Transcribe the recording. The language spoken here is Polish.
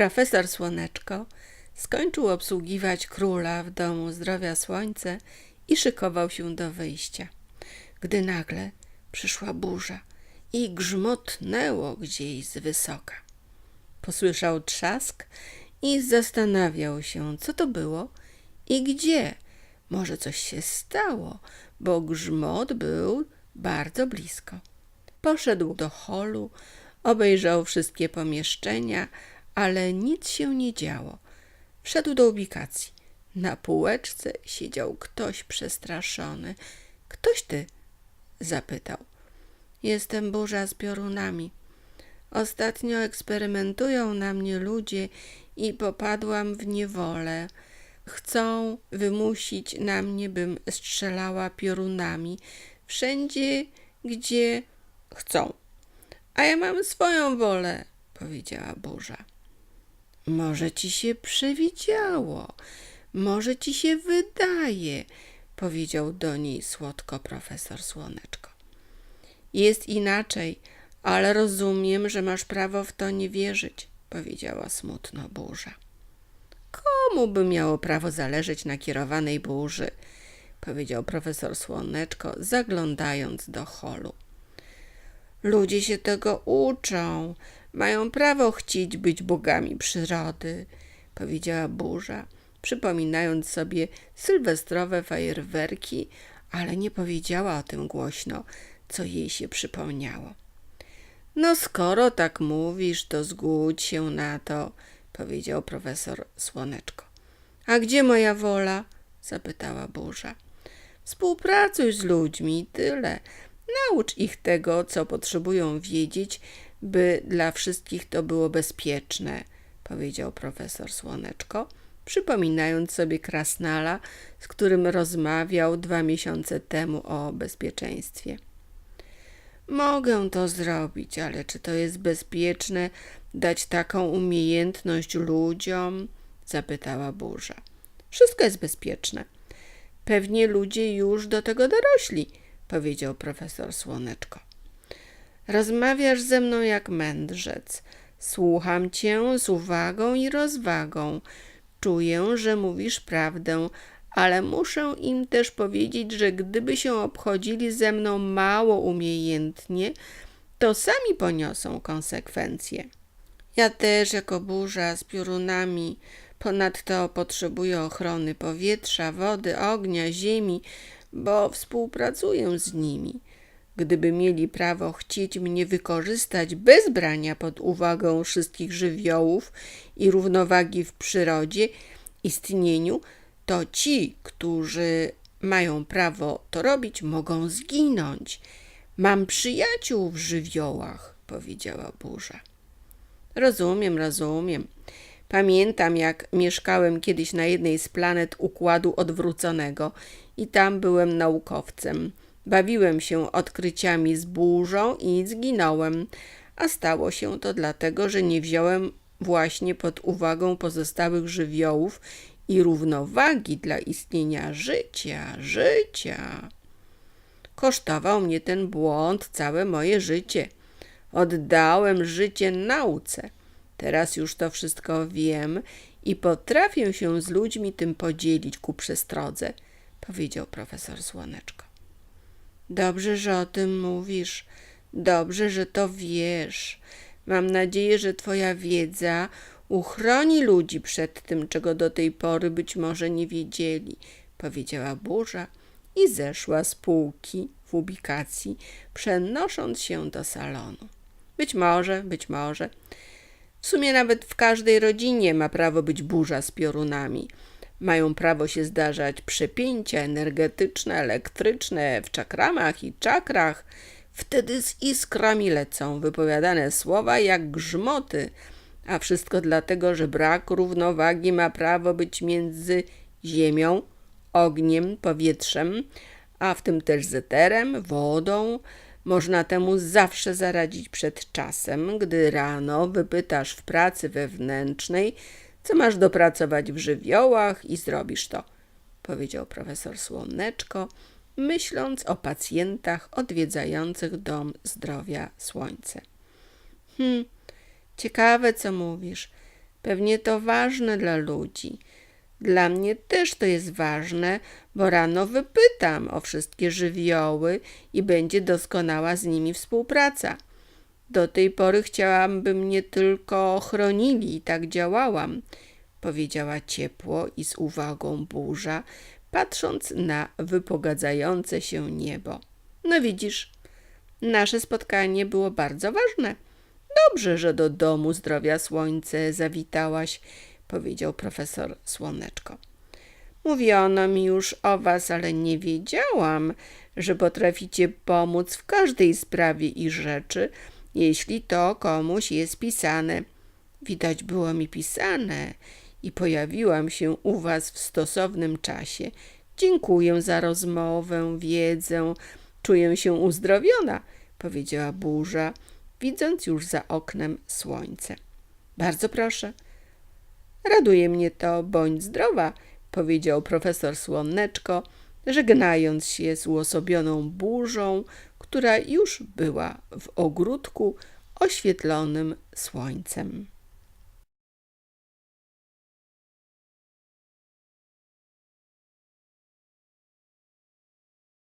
Profesor Słoneczko skończył obsługiwać króla w domu zdrowia słońce i szykował się do wyjścia, gdy nagle przyszła burza i grzmotnęło gdzieś z wysoka. Posłyszał trzask i zastanawiał się, co to było i gdzie. Może coś się stało, bo grzmot był bardzo blisko. Poszedł do holu, obejrzał wszystkie pomieszczenia, ale nic się nie działo. Wszedł do ubikacji. Na półeczce siedział ktoś przestraszony. Ktoś ty? zapytał. Jestem burza z piorunami. Ostatnio eksperymentują na mnie ludzie i popadłam w niewolę. Chcą wymusić na mnie, bym strzelała piorunami wszędzie, gdzie chcą. A ja mam swoją wolę, powiedziała burza. Może ci się przewidziało, może ci się wydaje, powiedział do niej słodko profesor Słoneczko. Jest inaczej, ale rozumiem, że masz prawo w to nie wierzyć, powiedziała smutno burza. Komu by miało prawo zależeć na kierowanej burzy? powiedział profesor Słoneczko, zaglądając do holu. Ludzie się tego uczą, mają prawo chcieć być bogami przyrody, powiedziała burza, przypominając sobie sylwestrowe fajerwerki, ale nie powiedziała o tym głośno, co jej się przypomniało. No, skoro tak mówisz, to zgódź się na to, powiedział profesor Słoneczko. A gdzie moja wola? zapytała burza. Współpracuj z ludźmi tyle. Naucz ich tego, co potrzebują wiedzieć, by dla wszystkich to było bezpieczne, powiedział profesor Słoneczko, przypominając sobie krasnala, z którym rozmawiał dwa miesiące temu o bezpieczeństwie. Mogę to zrobić, ale czy to jest bezpieczne dać taką umiejętność ludziom? zapytała burza. Wszystko jest bezpieczne. Pewnie ludzie już do tego dorośli, powiedział profesor Słoneczko. Rozmawiasz ze mną jak mędrzec. Słucham cię z uwagą i rozwagą. Czuję, że mówisz prawdę, ale muszę im też powiedzieć, że gdyby się obchodzili ze mną mało umiejętnie, to sami poniosą konsekwencje. Ja też jako burza z piorunami ponadto potrzebuję ochrony powietrza, wody, ognia, ziemi, bo współpracuję z nimi. Gdyby mieli prawo chcieć mnie wykorzystać bez brania pod uwagę wszystkich żywiołów i równowagi w przyrodzie, istnieniu, to ci, którzy mają prawo to robić, mogą zginąć. Mam przyjaciół w żywiołach, powiedziała burza. Rozumiem, rozumiem. Pamiętam, jak mieszkałem kiedyś na jednej z planet układu odwróconego i tam byłem naukowcem. Bawiłem się odkryciami z burzą i zginąłem, a stało się to dlatego, że nie wziąłem właśnie pod uwagę pozostałych żywiołów i równowagi dla istnienia życia, życia. Kosztował mnie ten błąd całe moje życie. Oddałem życie nauce. Teraz już to wszystko wiem i potrafię się z ludźmi tym podzielić ku przestrodze, powiedział profesor Słoneczko. Dobrze, że o tym mówisz. Dobrze, że to wiesz. Mam nadzieję, że twoja wiedza uchroni ludzi przed tym, czego do tej pory być może nie wiedzieli, powiedziała burza i zeszła z półki w ubikacji, przenosząc się do salonu. Być może, być może. W sumie nawet w każdej rodzinie ma prawo być burza z piorunami. Mają prawo się zdarzać przepięcia energetyczne, elektryczne w czakramach i czakrach. Wtedy z iskrami lecą wypowiadane słowa jak grzmoty, a wszystko dlatego, że brak równowagi ma prawo być między ziemią, ogniem, powietrzem, a w tym też zeterem, wodą. Można temu zawsze zaradzić przed czasem, gdy rano wypytasz w pracy wewnętrznej, co masz dopracować w żywiołach i zrobisz to, powiedział profesor Słoneczko, myśląc o pacjentach odwiedzających dom zdrowia Słońce. Hm, ciekawe co mówisz. Pewnie to ważne dla ludzi. Dla mnie też to jest ważne, bo rano wypytam o wszystkie żywioły i będzie doskonała z nimi współpraca. Do tej pory chciałam, by mnie tylko chronili i tak działałam, powiedziała ciepło i z uwagą burza, patrząc na wypogadzające się niebo. No widzisz, nasze spotkanie było bardzo ważne. Dobrze, że do domu zdrowia słońce zawitałaś, powiedział profesor Słoneczko. Mówiono mi już o was, ale nie wiedziałam, że potraficie pomóc w każdej sprawie i rzeczy, jeśli to komuś jest pisane. Widać było mi pisane i pojawiłam się u was w stosownym czasie. Dziękuję za rozmowę, wiedzę. Czuję się uzdrowiona, powiedziała burza, widząc już za oknem słońce. Bardzo proszę. Raduje mnie to, bądź zdrowa, powiedział profesor Słoneczko, żegnając się z uosobioną burzą, która już była w ogródku oświetlonym słońcem.